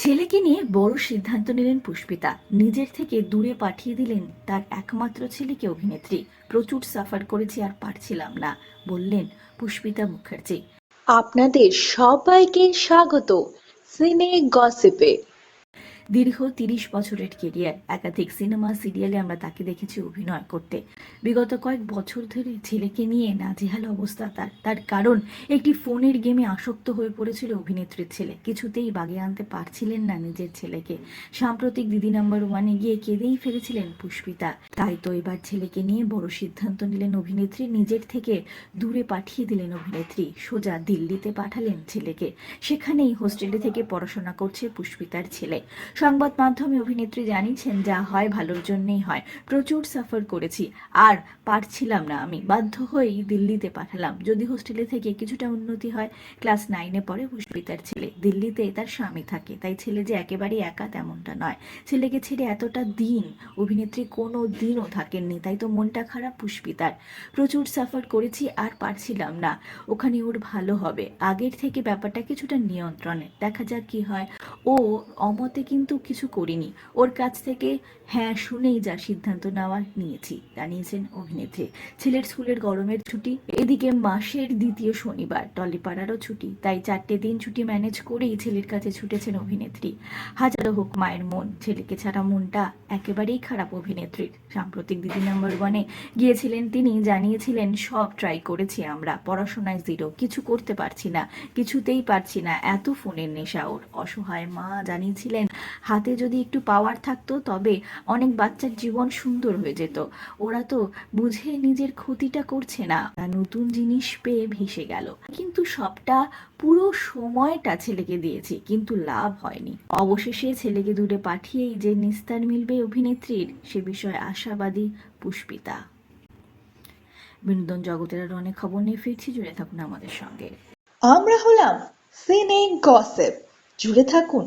ছেলেকে নিয়ে বড় সিদ্ধান্ত নিলেন পুষ্পিতা। নিজের থেকে দূরে পাঠিয়ে দিলেন তার একমাত্র ছেলেকে অভিনেত্রী। প্রচুর সাফার করেছি আর পারছিলাম না, বললেন পুষ্পিতা মুখার্জি। আপনাদের সবাইকে স্বাগত। সিনে গসিপে। দীর্ঘ তিরিশ বছরের কেরিয়ার একাধিক সিনেমা সিরিয়ালে আমরা তাকে দেখেছি অভিনয় করতে। বিগত কয়েক বছর ধরে ছেলেকে নিয়ে নাজেহাল অবস্থা তার। তার কারণ, একটি ফোনের গেমে আসক্ত হয়ে পড়েছিল অভিনেত্রীর ছেলে। কিছুতেই বাগে আনতে পারছিলেন না নিজের ছেলেকে। সাম্প্রতিক দিদি নাম্বার ওয়ানে গিয়ে কেঁদেই ফেলেছিলেন পুষ্পিতা। তাই তো এবার ছেলেকে নিয়ে বড় সিদ্ধান্ত নিলেন অভিনেত্রী। নিজের থেকে দূরে পাঠিয়ে দিলেন অভিনেত্রী। সোজা দিল্লিতে পাঠালেন ছেলেকে। সেখানেই হোস্টেলে থেকে পড়াশোনা করছে পুষ্পিতার ছেলে। সংবাদ মাধ্যমে অভিনেত্রী জানিয়েছেন, যা হয় ভালোর জন্যই হয়। প্রচুর সাফার করেছি। আর পারছিলাম না আমি। বাধ্য হয়েই দিল্লিতে পাঠালাম। যদি হোস্টেলে থেকে কিছুটা উন্নতি হয় ক্লাস নাইনে পড়ে পুষ্পিতার ছেলে। দিল্লিতে তার স্বামী থাকে। তাই ছেলে যে একেবারেই একা তেমনটা নয়। ছেলেকে ছেড়ে এতটা দিন অভিনেত্রী কোনো দিনও থাকেননি। তাই তো মনটা খারাপ পুষ্পিতার। প্রচুর সাফার করেছি আর পারছিলাম না। ওখানে ওর ভালো হবে। আগের থেকে ব্যাপারটা কিছুটা নিয়ন্ত্রণে। দেখা যাক কি হয়। ও অমতে কিন্তু কিছু করিনি। ওর কাছ থেকে হ্যাঁ শুনেই যা সিদ্ধান্ত নেওয়ার নিয়েছি, জানিয়েছেন অভিনেত্রী। ছেলের স্কুলের গরমের ছুটি, এদিকে মাসের দ্বিতীয় শনিবার টলিপাড়ারও ছুটি, তাই চারটে দিন ছুটি ম্যানেজ করেই ছেলের কাছে ছুটেছেন অভিনেত্রী। হাজারো হোক মায়ের মন, ছেলেকে ছাড়া মনটা একেবারেই খারাপ অভিনেত্রীর। সাম্প্রতিক দিদি নাম্বার ওয়ানে গিয়েছিলেন তিনি, জানিয়েছিলেন, সব ট্রাই করেছি আমরা, পড়াশোনায় জিরো কিছু করতে পারছি না, কিছুতেই পারছি না। এত ফোনের নেশা ওর। অসহায় মা জানিয়েছিলেন হাতে যদি একটু পাওয়ার থাকতো, তবে অনেক বাচ্চার জীবন সুন্দর হয়ে যেত। ওরা তো বুঝে নিজের ক্ষতিটা করছে না। নতুন জিনিস পেয়ে ভেসে গেল। কিন্তু সবটা পুরো সময়টা ছেলেকে দিয়েছি, কিন্তু লাভ হয়নি। অবশেষে ছেলেকে দূরে পাঠিয়েই যে নিস্তার মিলবে অভিনেত্রীর, সে বিষয়ে আশাবাদী পুষ্পিতা। বিনোদন জগতের আরও অনেক খবর নিয়ে ফিরছি, জুড়ে থাকুন আমাদের সঙ্গে। আমরা হলাম সিনে গসিপ জুড়ে থাকুন